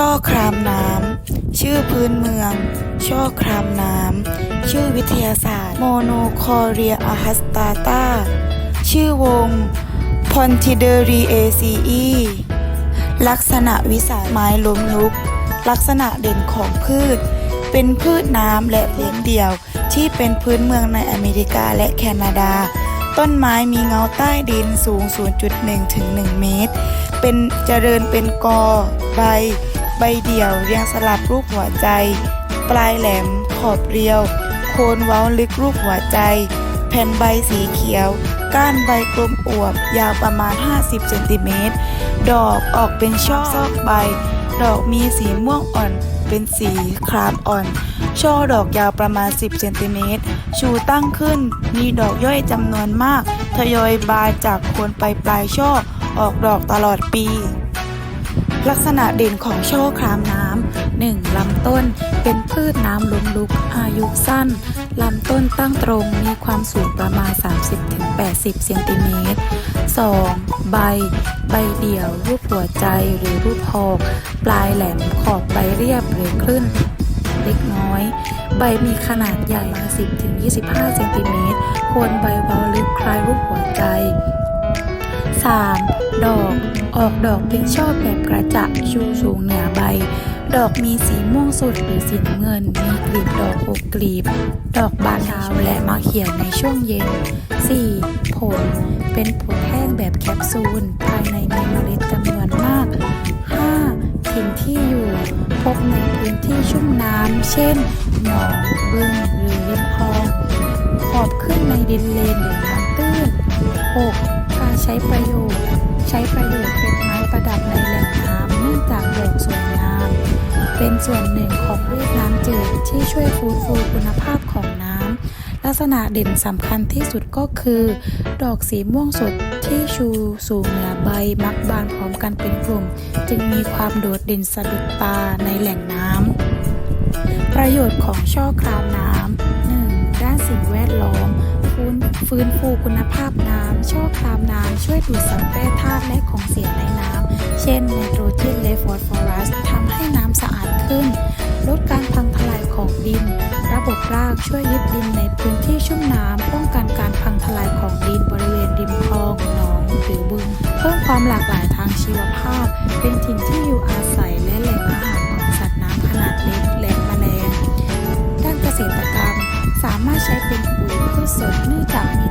ช่อครามน้ำ ชื่อพื้นเมือง ช่อครามน้ำ ชื่อวิทยาศาสตร์ โมโนคอเรียอาฮัสตาตาชื่อวงพอนติเดรีเอซีอีลักษณะวิสัยไม้ล้มลุก ลักษณะเด่นของพืช เป็นพืชน้ำและพื้นเดี่ยวที่เป็นพื้นเมืองในอเมริกาและแคนาดา ต้นไม้มีเงาใต้ดินสูง 0.1 ถึง 1 เมตร เป็นเจริญเป็นกอ ใบ ใบเดี่ยวเรียงสลับรูปหัวใจ ปลายแหลม ขอบเรียว โคนเว้าลึกรูปหัวใจ แผ่นใบสีเขียว ก้านใบกลมอวบ ยาวประมาณ 50เซนติเมตร ดอกออกเป็นช่อซอกใบ ดอกมีสีม่วงอ่อน เป็นสีครามอ่อน ช่อดอกยาวประมาณ 10เซนติเมตร ชูตั้งขึ้น มีดอกย่อยจำนวนมาก ทยอยบานจากโคนไปปลายช่อ ออกดอกตลอดปี ลักษณะเด่นของช่อครามน้ำ 1. ลำต้นเป็นพืชน้ำล้มลุกอายุสั้น ลำต้นตั้งตรงมีความสูงประมาณ 30-80เซนติเมตร 2. ใบ ใบเดี่ยว รูปหัวใจหรือรูปหอก ปลายแหลมขอบใบเรียบหรือคลื่นเล็กน้อย ใบมีขนาดใหญ่ 10-25เซนติเมตรโคนใบเบาลึกคล้ายรูปหัวใจ 3. ดอก ออกดอกเป็นช่อแบบกระจะชูสูงเหนือใบ ดอกมีสีม่วงสดหรือสีน้ำเงิน มีกลีบดอกอกกลีบ ดอกบานเช้าและมักเขียวในช่วงเย็น 4. ผล เป็นผลแห้งแบบแคปซูล ภายในมีเมล็ดจำนวนมาก 5. ถิ่นที่อยู่ พบในพื้นที่ชุ่มน้ำ เช่น หนองบึงหรือริมคลอง ขอบขึ้นในดินเลนหรือน้ำตื้น 6. ใช้ประโยชน์ ใช้ประโยชน์เป็นไม้ประดับในแหล่งน้ำเนื่องจากดอกสวยงาม เป็นส่วนหนึ่งของพืชน้ำจืดที่ช่วยฟื้นฟูคุณภาพของน้ำ ลักษณะเด่นสำคัญที่สุดก็คือ ดอกสีม่วงสดที่ชูสูงเหนือใบมักบานพร้อมกันเป็นกลุ่ม จึงมีความโดดเด่นสะดุดตาในแหล่งน้ำ ประโยชน์ของช่อครามน้ำ 1. ด้านสิ่งแวดล้อม ฟื้นฟูคุณภาพน้ำ ช่อครามน้ำช่วยดูดซับแร่ธาตุและของเสียในน้ำ เช่นไนโตรเจนและฟอสฟอรัสทำให้น้ำสะอาดขึ้น ลดการพังทลายของดิน ระบบรากช่วยยึดดินในพื้นที่ชุ่มน้ำป้องกันการพังทลายของดินบริเวณริมคลองหนองหรือบึง เพิ่มความหลากหลายทางชีวภาพ เป็นถิ่นที่อยู่อาศัยและแหล่งอาหารของสัตว์น้ำขนาดเล็กและแมลง ด้านเกษตรกรรม สามารถใช้เป็นปุ๋ยพืชสดเนื่องจากมี